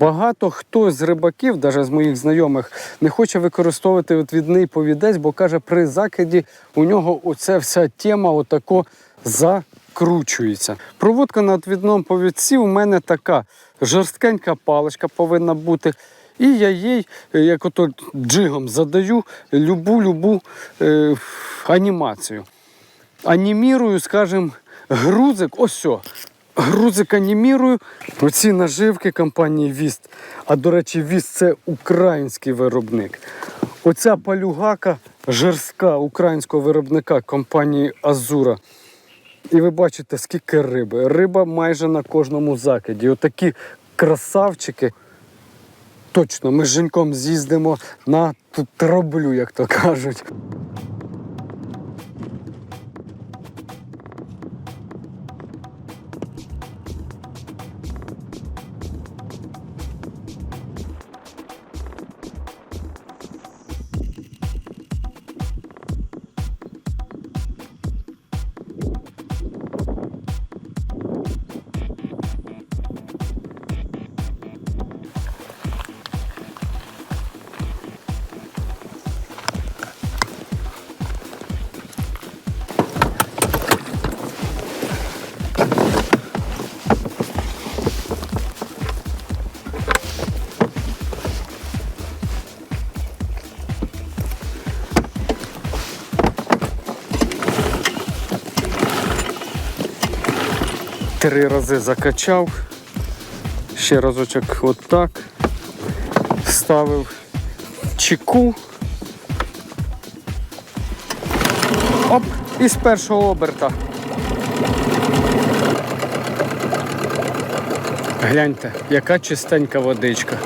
Багато хто з рибаків, навіть з моїх знайомих, не хоче використовувати відвідний повідець, бо каже, при закиді у нього оця вся тема отако закручується. Проводка на відвідному повідці у мене така жорсткенька паличка повинна бути. І я їй, е, як ото джигом задаю любу-любу е, анімацію. Анімірую, скажімо, грузик, ось грузик анімірую. Оці наживки компанії Віст. А до речі, Віст це український виробник. Оця палюгака жорстка українського виробника компанії Азура. І ви бачите, скільки риби. Риба майже на кожному закиді. Отакі красавчики. Точно, ми з Женьком з'їздимо на ту траблю, як то кажуть. Три рази закачав. Ще разочок отак. Ставив чеку. Оп! І з першого оберта. Гляньте, яка чистенька водичка.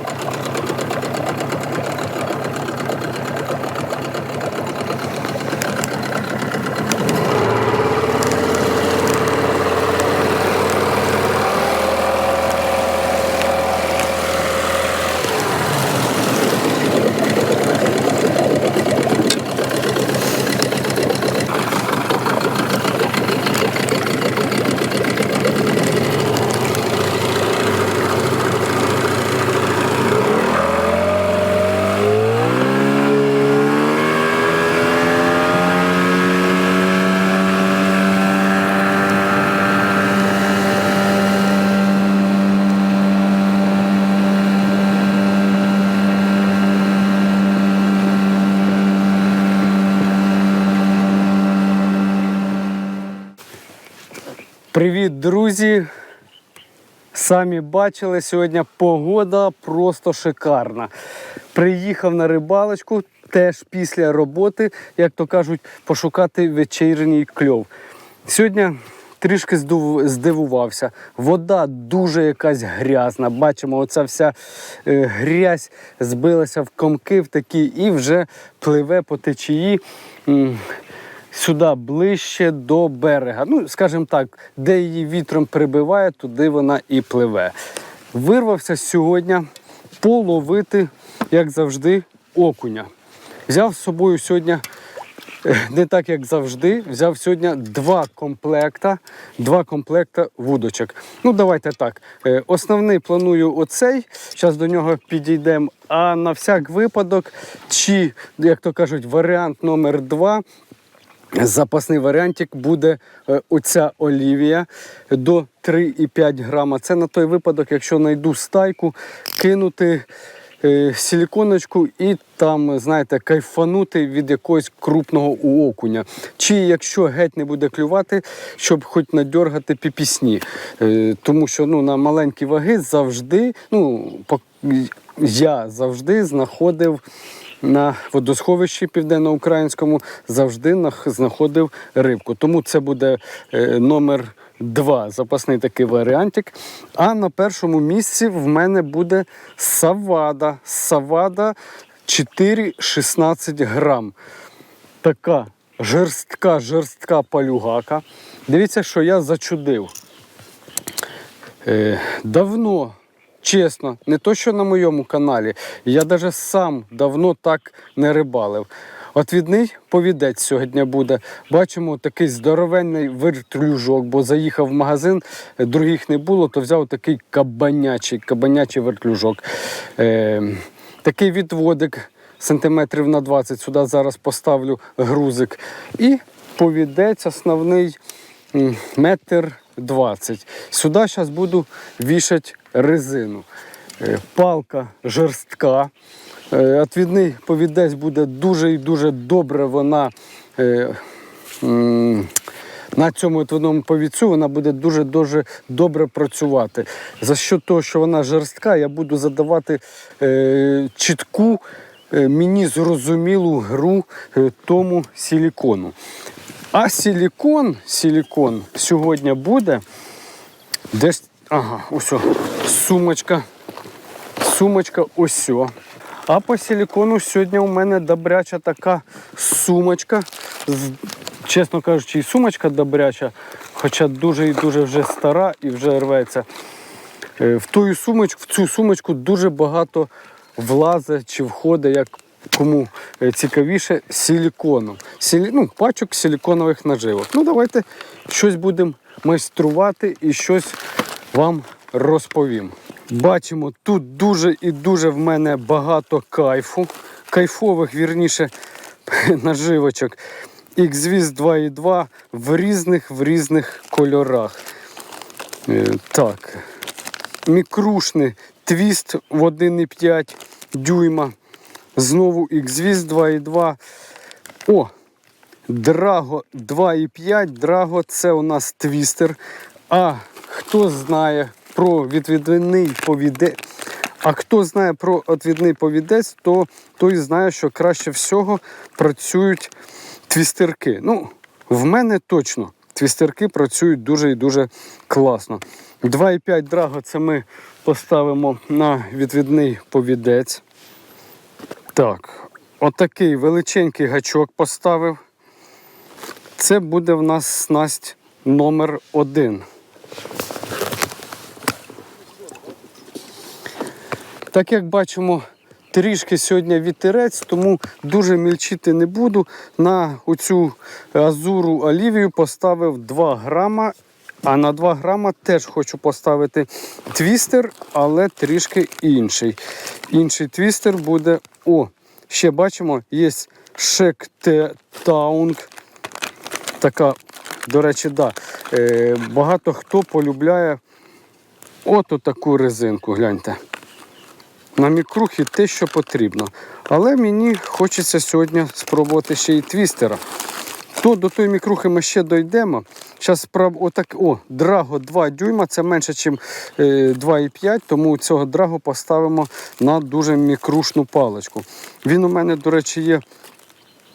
Привіт, друзі! Самі бачили, сьогодні погода просто шикарна. Приїхав на рибалочку теж після роботи, як то кажуть, пошукати вечірній кльов. Сьогодні трішки здивувався. Вода дуже якась грязна. Бачимо, оця вся е, грязь збилася в комки в такі і вже пливе по течії. Сюди ближче до берега. Ну, скажімо так, де її вітром прибиває, туди вона і пливе. Вирвався сьогодні половити, як завжди, окуня. Взяв з собою сьогодні. е, Не так, як завжди, взяв сьогодні два комплекта, два комплекта вудочок. Ну, давайте так. е, Основний планую оцей, зараз до нього підійдемо. А на всяк випадок, чи, як то кажуть, варіант номер два, Запасний варіантик буде е, оця олівія до 3,5 грама. Це на той випадок, якщо знайду стайку, кинути е, силіконочку і там, знаєте, кайфанути від якогось крупного окуня. Чи якщо геть не буде клювати, щоб хоч надьоргати піпісні. Е, тому що ну, на маленькі ваги завжди, ну, я завжди знаходив на водосховищі південноукраїнському завжди знаходив рибку. Тому це буде е, номер два, запасний такий варіантик. А на першому місці в мене буде савада. Савада 4,16 грам. Така жорстка, жорстка палюгака. Дивіться, що я зачудив. Е, давно, чесно, не то що на моєму каналі, я навіть сам давно так не рибалив. Отвідний повідець сьогодні буде. Бачимо такий здоровенний вертлюжок, бо заїхав в магазин, е, других не було, то взяв такий кабанячий, кабанячий вертлюжок. Е, такий відводик сантиметрів на 20. Сюди зараз поставлю грузик. І повідець основний метр 20. Сюди зараз буду вішати резину. Е, Палка жорстка. Е, Отвідний повідець буде дуже і дуже добре. Вона е, на цьому отвідному повідцю вона буде дуже дуже добре працювати. За що того, що вона жорстка, я буду задавати е, чітку, е, мені зрозумілу гру е, тому силікону. А силікон, силікон сьогодні буде десь. Ага, ось сумочка. Сумочка ось. А по силікону сьогодні у мене добряча така сумочка. Чесно кажучи, і сумочка добряча, хоча дуже і дуже вже стара і вже рветься. Е, В в цю сумочку дуже багато влазить чи входить, як кому е, цікавіше, силікону. Силі... Ну, пачок силіконових наживок. Ну, давайте щось будемо майструвати і щось вам розповім. Бачимо, тут дуже і дуже в мене багато кайфу, кайфових, вірніше, наживочок. XVIS 2.2 в різних в різних кольорах. Е, Так, мікрушний твіст в 1,5 дюйма. Знову XVIS 2.2. О, Драго 2,5. Драго це у нас твістер. А хто знає про відвідний повідець, а хто знає про відвідний повідець, то той знає, що краще всього працюють твістерки. Ну, в мене точно твістерки працюють дуже і дуже класно. 2,5 драго це ми поставимо на відвідний повідець. Так, отакий величенький гачок поставив. Це буде в нас снасть номер один. Так як бачимо, трішки сьогодні вітерець, тому дуже мільчити не буду. На оцю азуру олівію поставив 2 грама. А на 2 грама теж хочу поставити твістер, але трішки інший. Інший твістер буде. О, ще бачимо, є шектаунг. Така, до речі, да. Е, багато хто полюбляє от таку резинку, гляньте. На мікрухи те, що потрібно. Але мені хочеться сьогодні спробувати ще й твістера. То до тої мікрухи ми ще дійдемо. Зараз отак, о, драго 2 дюйма, це менше, ніж 2,5, тому цього драго поставимо на дуже мікрушну паличку. Він у мене, до речі, є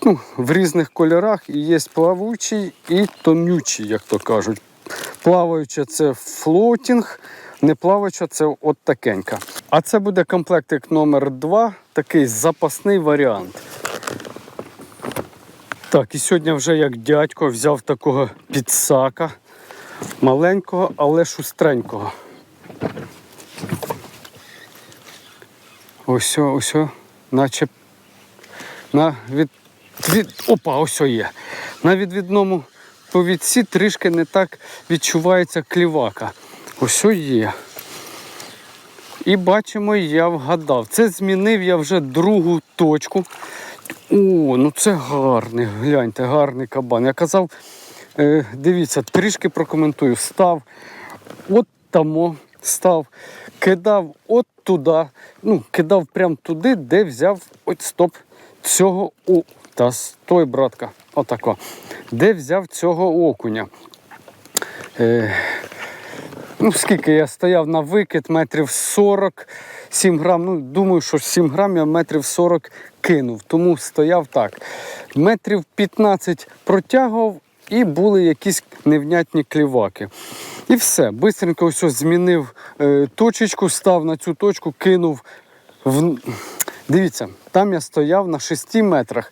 ну, в різних кольорах і є плавучий і тонючий, як то кажуть. Плаваюча це флотінг, не плаваюча це от такенька. А це буде комплектик номер 2 такий запасний варіант. Так, і сьогодні вже як дядько взяв такого підсака, маленького, але шустренького. Ось, ось, наче на від, від опа, ось є. На відвідному повідці трішки не так відчувається клівака. Ось є. І бачимо, я вгадав. Це змінив я вже другу точку. О, ну це гарний, гляньте, гарний кабан. Я казав, е, дивіться, трішки прокоментую. Став от тамо, став, кидав от туди, ну, кидав прямо туди, де взяв от стоп цього о, та стой, братка, отако. Де взяв цього окуня. Е, Ну, скільки я стояв на викид, метрів 40, 7 грам. Ну, думаю, що 7 грам я метрів 40 кинув, тому стояв так. Метрів 15 протягував і були якісь невнятні кліваки. І все. Бистренько ось змінив е, точечку, став на цю точку, кинув. В... Дивіться, там я стояв на 6 метрах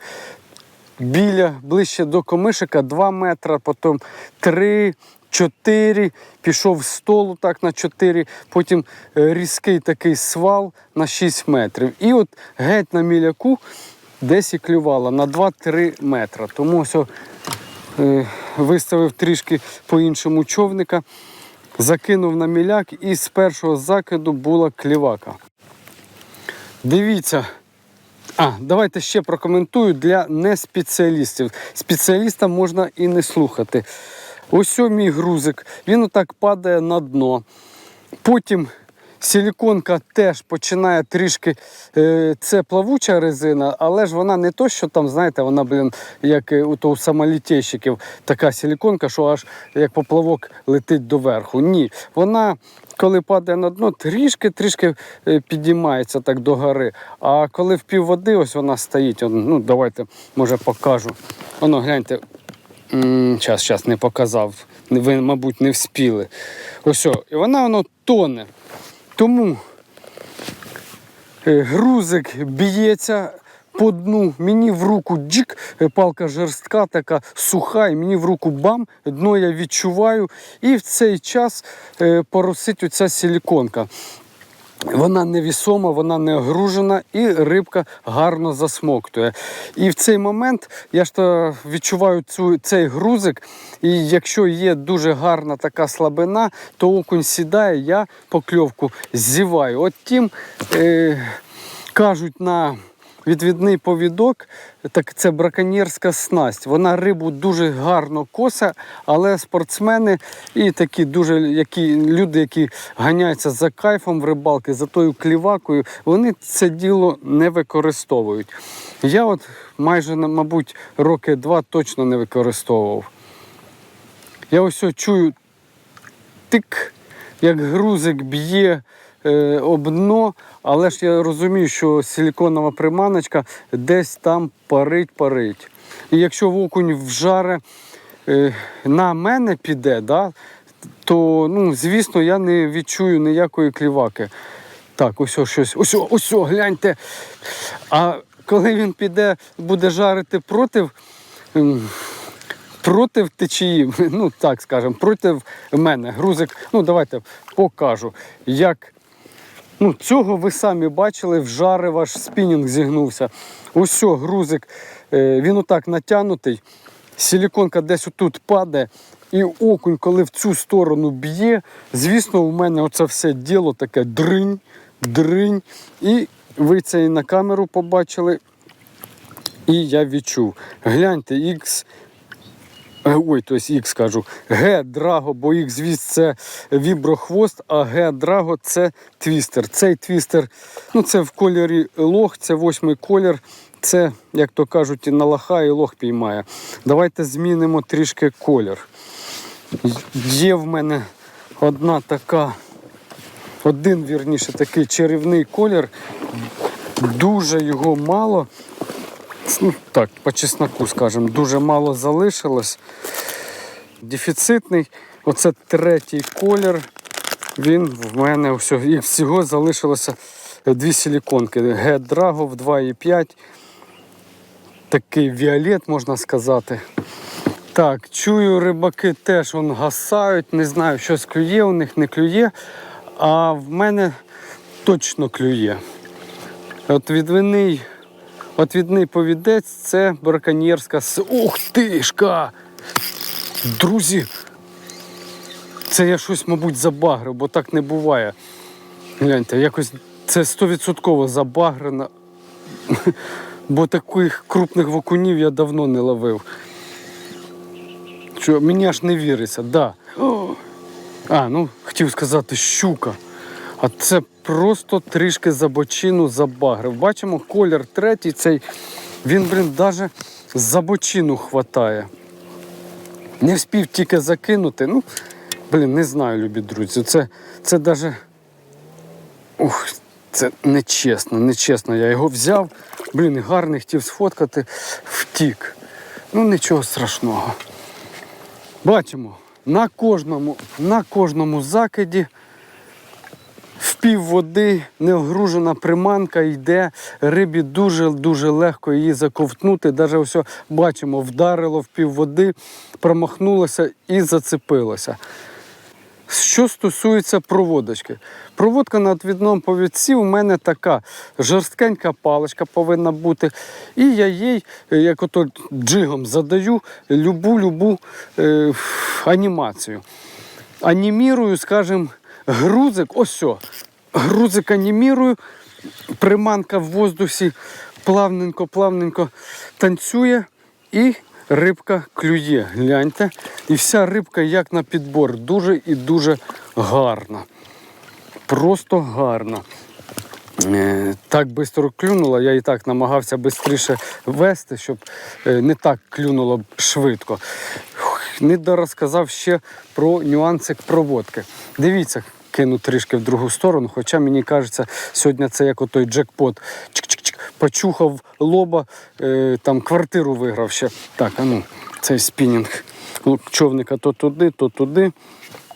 біля ближче до комишика 2 метри, потім 3, 4, пішов з столу так на 4, потім е, різкий такий свал на 6 метрів. І от геть на міляку десь і клювала на 2-3 метри. Тому ось о, е, виставив трішки по-іншому човника, закинув на міляк і з першого закиду була клівака. Дивіться. А, давайте ще прокоментую для неспеціалістів. Спеціаліста можна і не слухати. Ось мій грузик, він отак падає на дно. Потім силіконка теж починає трішки. Е, це плавуча резина, але ж вона не то, що там, знаєте, вона, блін, як е, у самолітейщиків, така силіконка, що аж як поплавок летить доверху. Ні, вона. Коли падає на дно, трішки-трішки е, підіймається так до гори. А коли в пів води, ось вона стоїть. Ну, давайте, може, покажу. Воно, гляньте, Час, час не показав. Ви, мабуть, не вспіли. Ось, і вона воно тоне. Тому е, грузик б'ється по дну, мені в руку джик, е, палка жорстка, така суха, і мені в руку бам, дно я відчуваю. І в цей час е, поросить оця силіконка. Вона невісома, вона не огружена і рибка гарно засмоктує. І в цей момент я ж то відчуваю цю, цей грузик, і якщо є дуже гарна така слабина, то окунь сідає, я покльовку зіваю. От тим е, кажуть на відвідний повідок, так це браконьєрська снасть. Вона рибу дуже гарно коса, але спортсмени і такі дуже які люди, які ганяються за кайфом в рибалки, за тою клівакою, вони це діло не використовують. Я от майже, мабуть, роки два точно не використовував. Я ось чую тик, як грузик б'є е, об дно, але ж я розумію, що силіконова приманочка десь там парить-парить. І якщо окунь вжаре е, на мене піде, да, то ну, звісно я не відчую ніякої кліваки. Так, ось щось. Ось, ось, гляньте. А коли він піде, буде жарити проти. проти течії, ну так скажемо, проти мене. Грузик, ну давайте покажу, як. Ну, цього ви самі бачили, вжарив аж спінінг зігнувся. Ось грузик, е, він отак натягнутий, силіконка десь отут падає, і окунь, коли в цю сторону б'є, звісно, у мене оце все діло таке дринь, дринь. І ви це і на камеру побачили. І я відчув. Гляньте, X Ой, то есть X кажу. Г Драго, бо X звіст це віброхвост, а Г Драго це твістер. Цей твістер, ну це в кольорі лох, це восьмий колір. Це, як то кажуть, на лоха і лох піймає. Давайте змінимо трішки колір. Є в мене одна така, один вірніше такий чарівний колір. Дуже його мало ну, так, по чесноку, скажімо, дуже мало залишилось. Дефіцитний. Оце третій колір. Він в мене всього, і всього залишилося дві силіконки. Г-Драгов 2,5. Такий віолет, можна сказати. Так, чую, рибаки теж вон гасають, не знаю, щось клює, у них не клює. А в мене точно клює. От відвинний Отвідний повідець це браконьєрська. Ух тишка! Друзі! Це я щось, мабуть, забагрив, бо так не буває. Гляньте, якось це 100% забагрено. Бо таких крупних вокунів я давно не ловив. Що, мені аж не віриться, да. А, ну хотів сказати щука. А це просто трішки за бочину забагрив. Бачимо, колір третій, цей, він, блін, навіть за бочину хватає. Не вспів тільки закинути. Ну, блін, не знаю, любі друзі. Це це навіть. Ух, це нечесно, нечесно. Я його взяв, блін, гарний хотів сфоткати, втік. Ну, нічого страшного. Бачимо, на кожному, на кожному закиді в пів води неогружена приманка йде, рибі дуже-дуже легко її заковтнути. Навіть ось бачимо, вдарило в пів води, промахнулося і зацепилося. Що стосується проводочки, проводка на відвідному повідці у мене така жорсткенька паличка повинна бути. І я їй, е, як ото джигом задаю любу-любу е, анімацію. Анімірую, скажімо, грузик, ось грузик анімірую, приманка в воздусі плавненько, плавненько танцює і рибка клює. Гляньте. І вся рибка як на підбор. Дуже і дуже гарна. Просто гарна. Е, Так швидко клюнула, я і так намагався швидше вести, щоб е, не так клюнуло швидко. Не дорозказав ще про нюанси проводки. Дивіться, кину трішки в другу сторону, хоча мені кажеться, сьогодні це як отой джекпот. Чик-чик-чик, почухав лоба, е, там квартиру виграв ще. Так, а ну, цей спінінг човника то туди, то туди.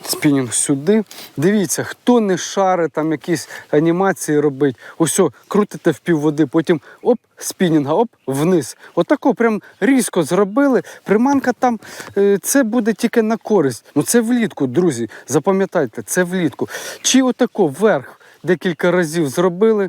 Спінінг сюди. Дивіться, хто не шари, там якісь анімації робить. Ось, крутите в півводи, потім оп, спінінга, оп, вниз. Отако прям різко зробили. Приманка там, е, це буде тільки на користь. Ну це влітку, друзі. Запам'ятайте, це влітку. Чи отако вверх декілька разів зробили,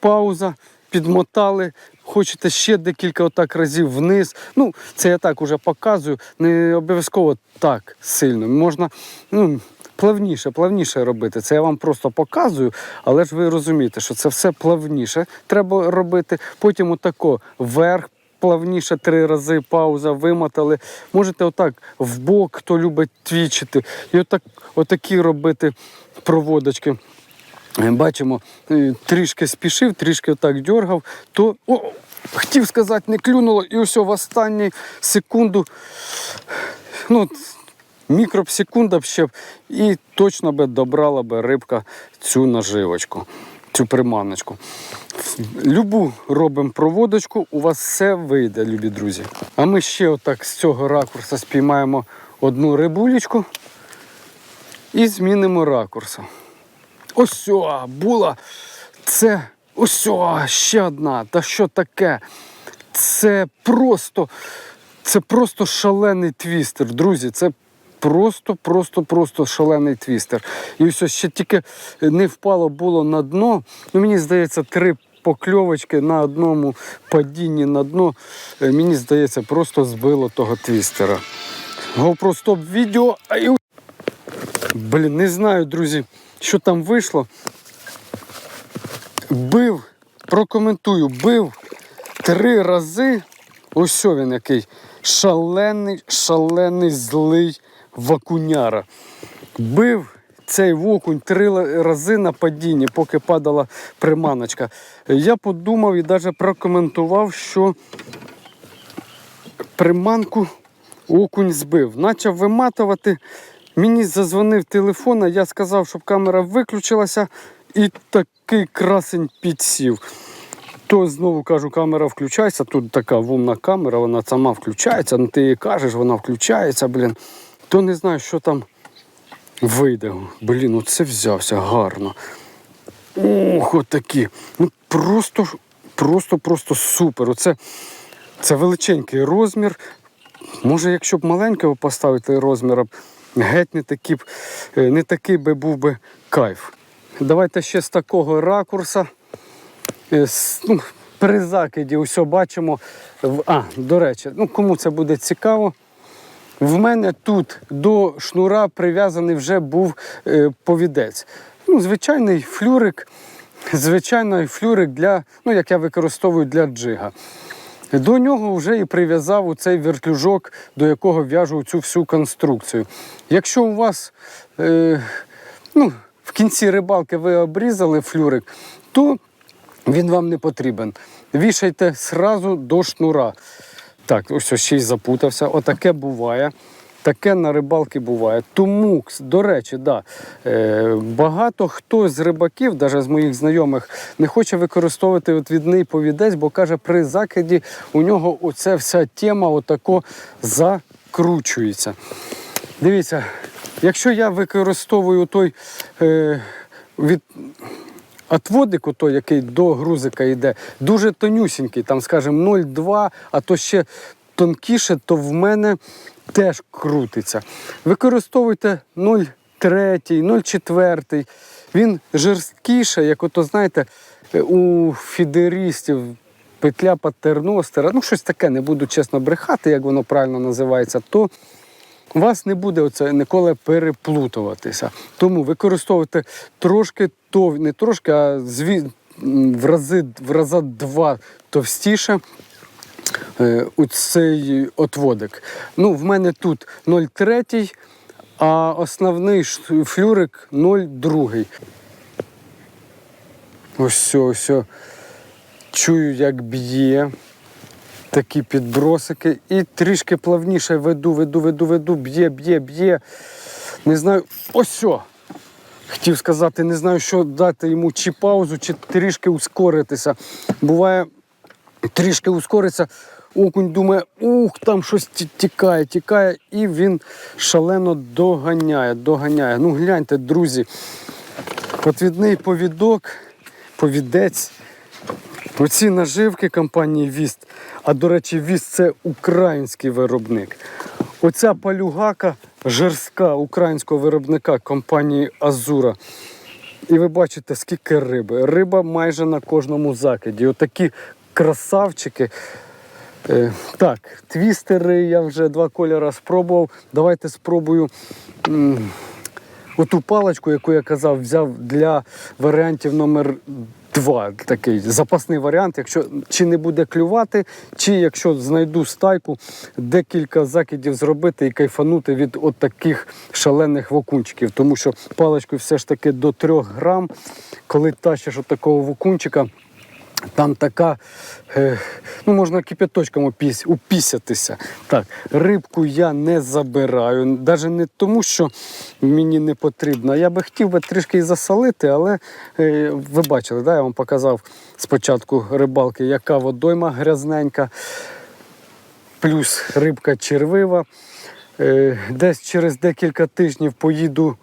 пауза, підмотали. Хочете ще декілька отак разів вниз. Ну, це я так уже показую. Не обов'язково так сильно. Можна ну, плавніше, плавніше робити. Це я вам просто показую, але ж ви розумієте, що це все плавніше треба робити. Потім отако вверх. Плавніше три рази пауза, вимотали. Можете отак в бок, хто любить твічити. І отак, отакі робити проводочки. Бачимо, е, трішки спішив, трішки отак дергав, то о, хотів сказати, не клюнуло, і ось в останню секунду, ну, мікросекунда б ще, і точно би добрала би рибка цю наживочку, цю приманочку. Любу робимо проводочку, у вас все вийде, любі друзі. А ми ще отак з цього ракурсу спіймаємо одну рибулечку і змінимо ракурсу. Ось була. Це ось ще одна. Та що таке? Це просто, це просто шалений твістер, друзі. Це просто, просто, просто шалений твістер. І ось ще тільки не впало було на дно. Ну, мені здається, три покльовочки на одному падінні на дно. е, Мені здається, просто збило того твістера. GoPro стоп відео. Блін, не знаю, друзі, що там вийшло. Бив, прокоментую, бив три рази. Ось він який шалений, шалений злий вакуняра. Бив цей окунь три рази на падінні, поки падала приманочка. Я подумав і навіть прокоментував, що приманку окунь збив. Почав виматувати. Мені зазвонив телефон, а я сказав, щоб камера виключилася, і такий красень підсів. То знову кажу, камера включається. Тут така вумна камера, вона сама включається. Ну ти їй кажеш, вона включається, блін. То не знаю, що там вийде. Блін, оце взявся гарно. Ох, отакі. Ну просто, просто, просто супер. Оце це величенький розмір. Може, якщо б маленького поставити розміром, геть не такий, е, не такий би був би кайф. Давайте ще з такого ракурса. Е, Ну, при закиді усе бачимо. А, до речі, ну кому це буде цікаво. В мене тут до шнура прив'язаний вже був е, повідець. Ну, звичайний флюрик, звичайний флюрик для, ну, як я використовую для джига. До нього вже і прив'язав у цей вертлюжок, до якого в'яжу цю всю конструкцію. Якщо у вас е, ну, в кінці рибалки ви обрізали флюрик, то він вам не потрібен. Вішайте сразу до шнура. Так, ось ще й запутався. Отаке буває. Таке на рибалки буває. Тому, до речі, да, е, багато хто з рибаків, навіть з моїх знайомих, не хоче використовувати відвідний повідець, бо каже, при закиді у нього оця вся тема отако закручується. Дивіться, якщо я використовую той е, від Отводик, той, який до грузика йде, дуже тонюсінький, там, скажімо, 0,2, а то ще тонкіше, то в мене теж крутиться. Використовуйте 0,3, 0,4. Він жорсткіший, як ото, знаєте, у фідерістів петля патерностера, ну щось таке, не буду чесно брехати, як воно правильно називається, то у вас не буде оце ніколи переплутуватися. Тому використовуйте трошки тов, не трошки, а зві, в рази, в раза два товстіше у цей отводик. Ну, в мене тут 0,3, а основний флюрик 0,2. Ось ось. Чую, як б'є. Такі підбросики. І трішки плавніше веду, веду, веду, веду, б'є, б'є, б'є. Не знаю. Ось. Хотів сказати, не знаю, що дати йому чи паузу, чи трішки ускоритися. Буває, трішки ускориться, окунь думає, ух, там щось тікає, тікає, і він шалено доганяє, доганяє. Ну, гляньте, друзі, подвідний повідок, повідець. Оці наживки компанії Віст. А до речі, Віст це український виробник. Оця палюгака жорстка українського виробника компанії Азура. І ви бачите, скільки риби. Риба майже на кожному закиді. Отакі красавчики. Е, так, твістери я вже два кольори спробував. Давайте спробую. Оту паличку, яку я казав, взяв для варіантів номер два. Такий запасний варіант, якщо чи не буде клювати, чи якщо знайду стайку, декілька закидів зробити і кайфанути від от таких шалених вокунчиків. Тому що паличкою все ж таки до 3 грам, коли тащиш от такого вокунчика. Там така, е, ну можна кипяточком упіс, упісятися. Так, рибку я не забираю. Навіть не тому, що мені не потрібно. Я би хотів би трішки і засолити, але е, ви бачили, да, я вам показав спочатку рибалки, яка водойма грязненька, плюс рибка червива. Е, десь через декілька тижнів поїду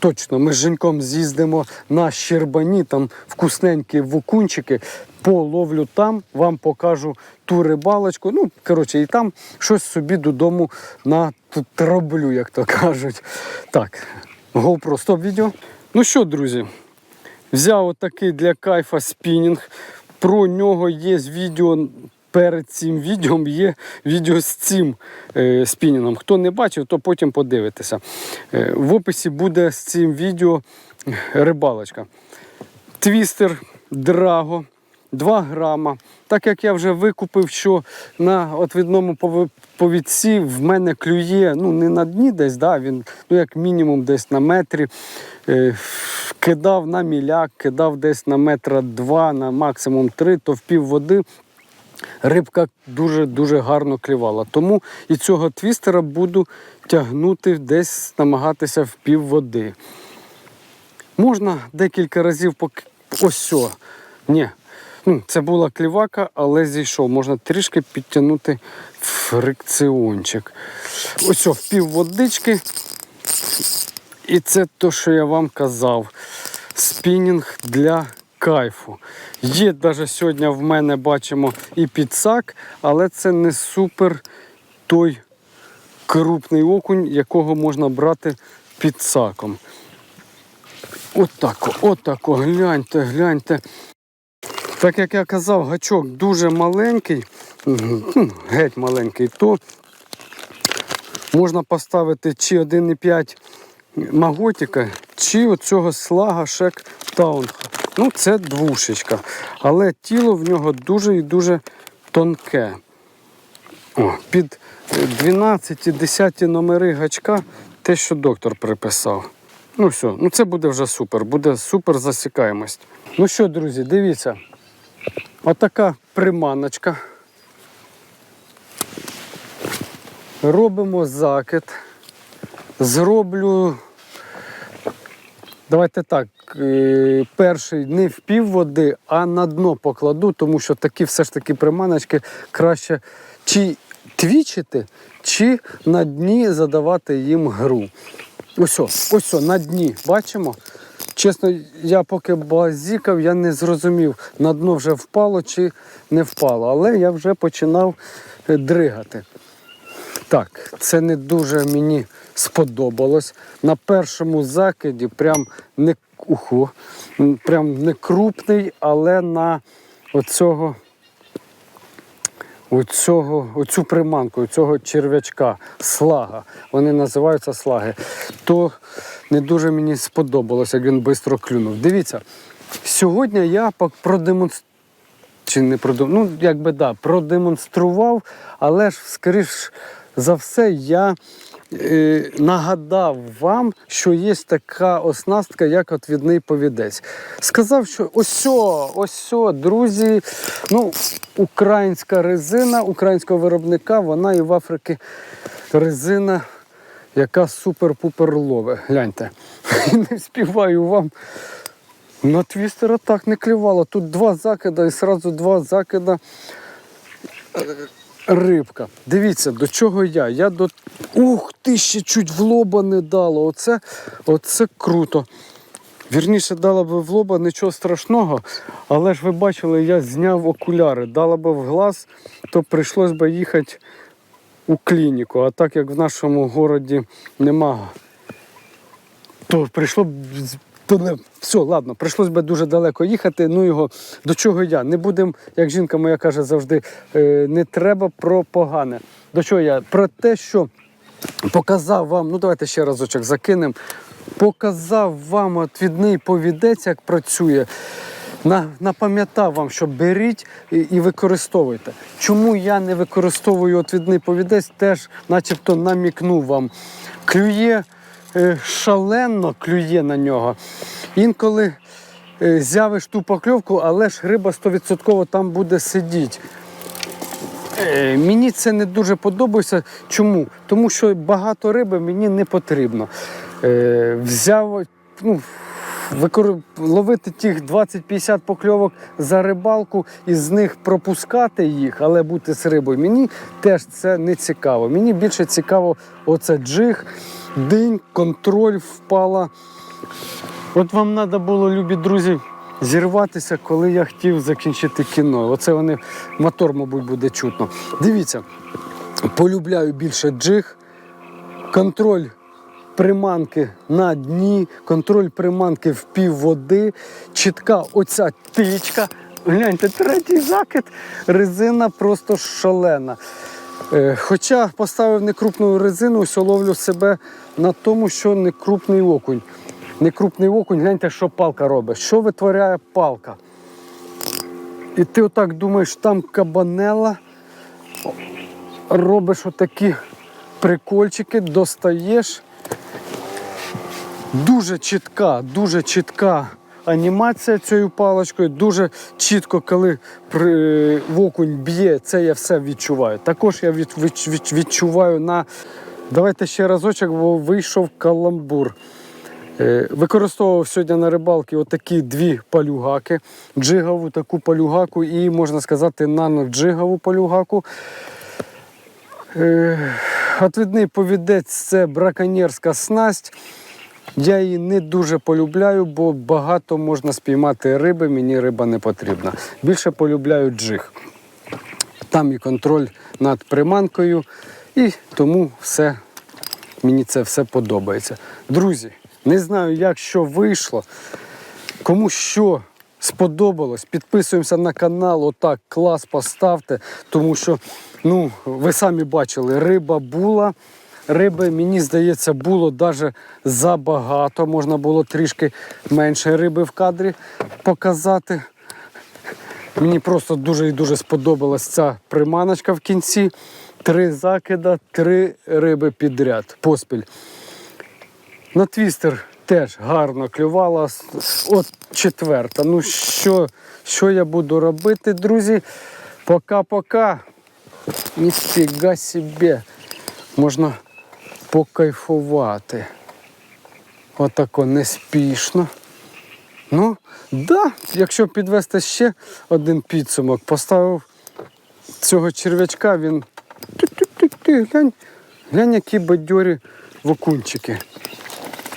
Точно, ми з Женьком з'їздимо на Щербані, там вкусненькі вукунчики, половлю там, вам покажу ту рибалочку. Ну, коротше, і там щось собі додому натроблю, як то кажуть. Так, GoPro, стоп відео. Ну що, друзі, взяв отакий для кайфа спінінг. Про нього є відео. Перед цим відео є відео з цим е, спінінгом. Хто не бачив, то потім подивитеся. Е, в описі буде з цим відео рибалочка. Твістер Драго 2 грама. Так як я вже викупив, що на отвідному повідці в мене клює ну не на дні десь, да, він ну як мінімум десь на метрі. Е, кидав на міляк, кидав десь на метра два, на максимум три, то в пів води рибка дуже-дуже гарно клювала. Тому і цього твістера буду тягнути десь, намагатися в пів води. Можна декілька разів поки. Ось. Ні. Ну, це була клівака, але зійшов. Можна трішки підтягнути фрикціончик. Ось в пів водички. І це те, що я вам казав. Спінінг для кайфу. Є навіть сьогодні в мене бачимо і підсак, але це не супер той крупний окунь, якого можна брати підсаком. Отако, отако, гляньте, гляньте. Так як я казав, гачок дуже маленький, ну, геть маленький, то можна поставити чи 1,5 маготика, чи оцього слага шек таунха. Ну, це двушечка. Але тіло в нього дуже і дуже тонке. О, під 12-10 номери гачка те, що доктор приписав. Ну все, ну це буде вже супер, буде супер засікаємость. Ну що, друзі, дивіться. Отака приманочка. Робимо закид. Зроблю. Давайте так. е, Перший не в пів води, а на дно покладу, тому що такі все ж таки приманочки краще чи твічити, чи на дні задавати їм гру. Ось, ось на дні, бачимо? Чесно, я поки базікав, я не зрозумів, на дно вже впало чи не впало, але я вже починав е, дригати. Так, це не дуже мені сподобалось. На першому закиді прям не ухо, прям не крупний, але на оцього, оцього, оцю приманку, оцього черв'ячка, слага. Вони називаються слаги. То не дуже мені сподобалось, як він швидко клюнув. Дивіться, сьогодні я продемонструю чи не продем... ну, якби да, продемонстрував, але ж, скоріш за все, я е, нагадав вам, що є така оснастка, як отвідний повідець. Сказав, що ось, ось, друзі, ну, українська резина, українського виробника, вона і в Африці резина, яка супер-пупер лове. Гляньте. Не співаю вам. На твістера так не клювало. Тут два закида і одразу два закида е, рибка. Дивіться, до чого я. Я до. Ух ти, ще чуть в лоба не дало. Оце, оце круто. Вірніше, дала би в лоба нічого страшного, але ж ви бачили, я зняв окуляри. Дала би в глаз, то прийшлось би їхати у клініку. А так як в нашому городі нема то прийшло б все, ладно, прийшлось би дуже далеко їхати. Ну його до чого я? Не будемо, як жінка моя каже завжди, е, не треба про погане. До чого я? Про те, що показав вам, ну давайте ще разочок закинемо. Показав вам отвідний повідець, як працює. На, напам'ятав вам, що беріть і, і використовуйте. Чому я не використовую отвідний повідець, теж начебто намікнув вам. Клює шалено клює на нього. Інколи е, з'явиш ту покльовку, але ж риба 100% там буде сидіти. Е, Мені це не дуже подобається. Чому? Тому що багато риби мені не потрібно. Е, взяв, ну, ловити тих 20-50 покльовок за рибалку і з них пропускати їх, але бути з рибою. Мені теж це не цікаво. Мені більше цікаво оце джиг, день, контроль впала. От вам треба було, любі друзі, зірватися, коли я хотів закінчити кіно. Оце вони мотор, мабуть, буде чутно. Дивіться, полюбляю більше джиг, контроль приманки на дні, контроль приманки в пів води, чітка оця тичка. Гляньте, третій закид, резина просто шалена. Е, Хоча поставив некрупну резину, ось ловлю себе на тому, що некрупний окунь. Некрупний окунь, гляньте, що палка робить. Що витворяє палка? І ти отак думаєш, там кабанела, робиш отакі прикольчики, достаєш. Дуже чітка, дуже чітка анімація цією паличкою. Дуже чітко, коли при, окунь б'є, це я все відчуваю. Також я від, від, від- відчуваю на. Давайте ще разочок, бо вийшов каламбур. Е, Використовував сьогодні на рибалці отакі дві палюгаки, джигову таку палюгаку і, можна сказати, нано-джигову палюгаку. Е, Отвідний повідець це браконьєрська снасть. Я її не дуже полюбляю, бо багато можна спіймати риби, мені риба не потрібна. Більше полюбляю джиг. Там і контроль над приманкою, і тому все, мені це все подобається. Друзі, не знаю, як що вийшло. Кому що сподобалось, підписуємося на канал, отак клас поставте, тому що, ну, ви самі бачили, риба була. Риби, мені здається, було навіть забагато. Можна було трішки менше риби в кадрі показати. Мені просто дуже і дуже сподобалась ця приманочка в кінці. Три закида, три риби підряд. Поспіль. На твістер теж гарно клювала. От четверта. Ну що, що я буду робити, друзі? Пока-пока. Ніфіга собі. Можна покайфувати. Отако неспішно. Ну, да, якщо підвести ще один підсумок, поставив цього черв'ячка, він. Глянь, глянь, які бадьорі вокунчики.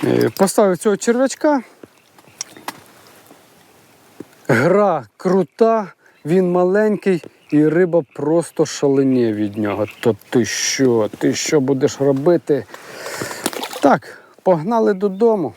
Е, Поставив цього черв'ячка. Гра крута, він маленький і риба просто шаленіє від нього. То ти що? Ти що будеш робити? Так, погнали додому.